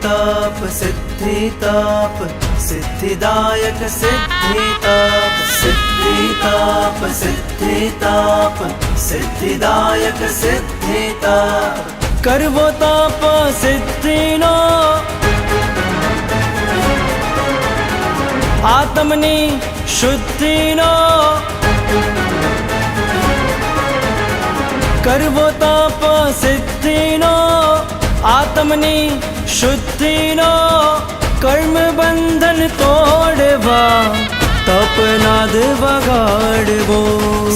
सिद्धिताप सिद्धिताप सिद्धिदायक सिद्धिताप सिद्धिताप सिद्धिताप सिद्धिदायक सिद्धिताप कर्वो ताप सिद्धिना आत्मनि शुद्धिना कर्वो ताप सिद्धिना આત્મની શુદ્ધિનો કર્મ બંધન તોડવા તપનાદ વગાડવો.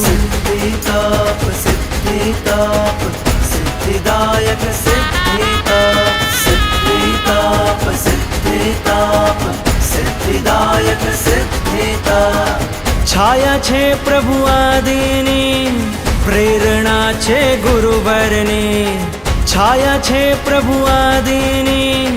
સિદ્ધિ તાપ સિદ્ધિ તાપ સિદ્ધિદાયક સિદ્ધિ તાપ સિદ્ધિ તાપ સિદ્ધિ તાપ સિદ્ધિદાયક સિદ્ધિ તાપ. છાયા છે પ્રભુ આદિની પ્રેરણા છે ગુરુવરની. છાયા છે પ્રભુ આદિની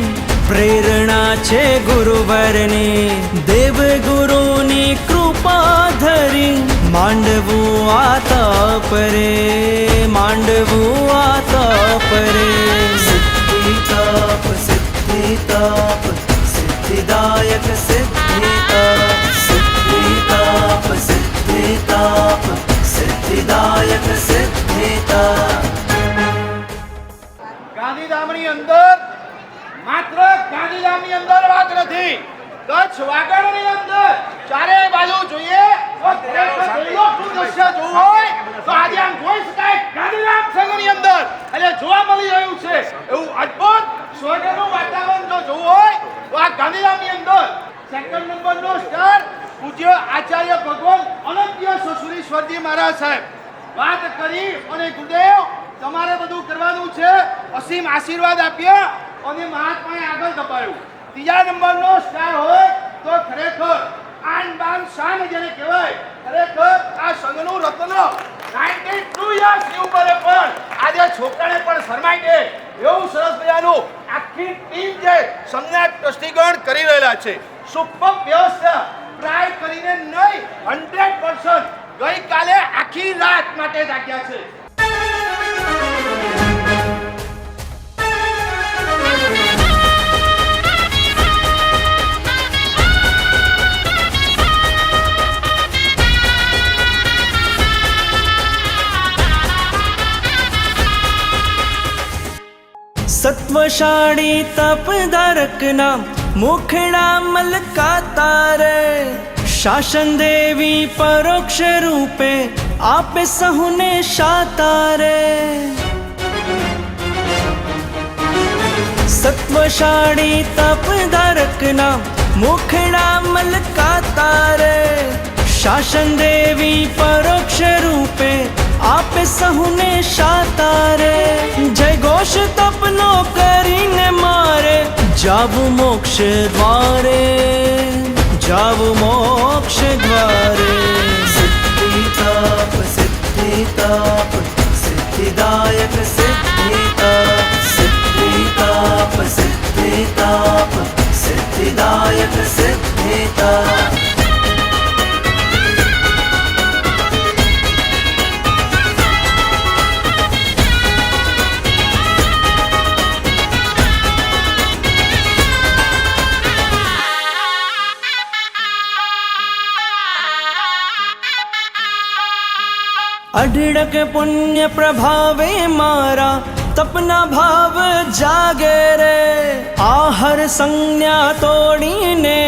પ્રેરણા છે ગુરુવરની દેવ ગુરુની કૃપા ધરી માંડવું આ પરે માંડવું આ પરે સિદ્ધિ તાપ સિદ્ધિ તાપ સિદ્ધિદાયક સિદ્ધિ કચ્છ વાગડની અંદર ચારે બાજુ જોઈએ. તો દ્રશ્ય જોવું હોય તો આજે આમ જોઈ શકાય ગાંધીધામ સંઘની અંદર. એટલે જોવા મળી રહ્યું છે એવું અદ્ભુત સ્વર્ગનું વાતાવરણ જો જોવું હોય તો આ ગાંધીધામની અંદર સેકન્ડ નંબરનો સ્ટાર પૂજ્ય આચાર્ય ભગવાન અનંત્ય સુરેશ્વરજી મહારાજ સાહેબ. વાત કરી અને ગુરુદેવ તમારે બધું કરવાનું છે. અસીમ આશીર્વાદ આપ્યા અને મહાત્માએ આગળ ધપાયું. ત્રીજા નંબરનો સ્ટાર હોય તો ખરેખર આન બાન શાન જેને કહેવાય, ખરેખર આ સંઘનું રત્ન નાઇન્ટી ટુ યર્સની ઉપર પણ આજે છોકરાને પણ શરમાઈ દે એવું સરસ મજાનું આખી ટીમ જે સંજ્ઞા ટ્રસ્ટીગણ કરી રહેલા છે. સુપર વ્યવસ્થા ટ્રાય કરીને નહીં હંડ્રેડ પર્સન્ટ ગઈકાલે આખી રાત માટે જાગ્યા છે. साड़ी तप दारकना मुखडा मलका तार शासन देवी परोक्ष रूपे आप सहुने शातारे सत्वशाडी तप दारकना मुखडा मलका तार शासन देवी परोक्ष रूपे આપે સહુને શાતારે જય ઘોષ તપનો કરીને મારે, જાવું મોક્ષ દ્વારે, જાવું મોક્ષ દ્વારે. સિદ્ધિ તાપ સિદ્ધિ તાપ, સિદ્ધિદાયક સિદ્ધિ તાપ, સિદ્ધિ સિદ્ધિદાયક સિદ્ધિ અઢળક પુણ્ય પ્રભાવે મારા તપના ભાવ જાગે રે. આહર સંજ્ઞા તોડીને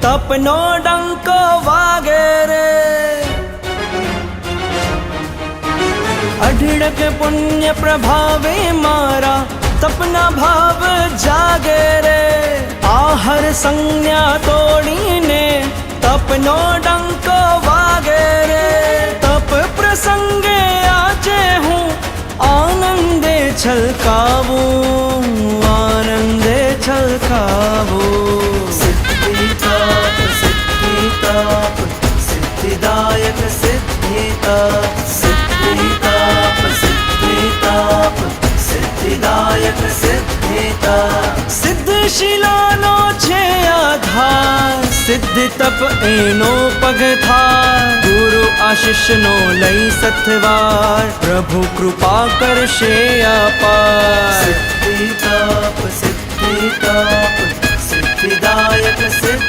તપનો ડંક વાગે રે. અઢળક પુણ્ય પ્રભાવે મારા તપના ભાવ જાગે રે. આહર સંજ્ઞા તોડીને તપનો ડંક છલકાવું આનંદે છલકાવું સિદ્ધિ તાપ સિદ્ધિ તાપ સિદ્ધિદાયક સિદ્ધિ તાપ સિદ્ધિ તાપ સિદ્ધિ તાપ સિદ્ધિદાયક સિદ્ધિ તાપ સિદ્ધ શિલાનો છે આધાર सिद्ध तप एनो पगथार। गुरु आशिष नो लई सथवार। प्रभु कृपा कर शे पारिताप सिद्धि पाप सिद्धिदायक सिद्ध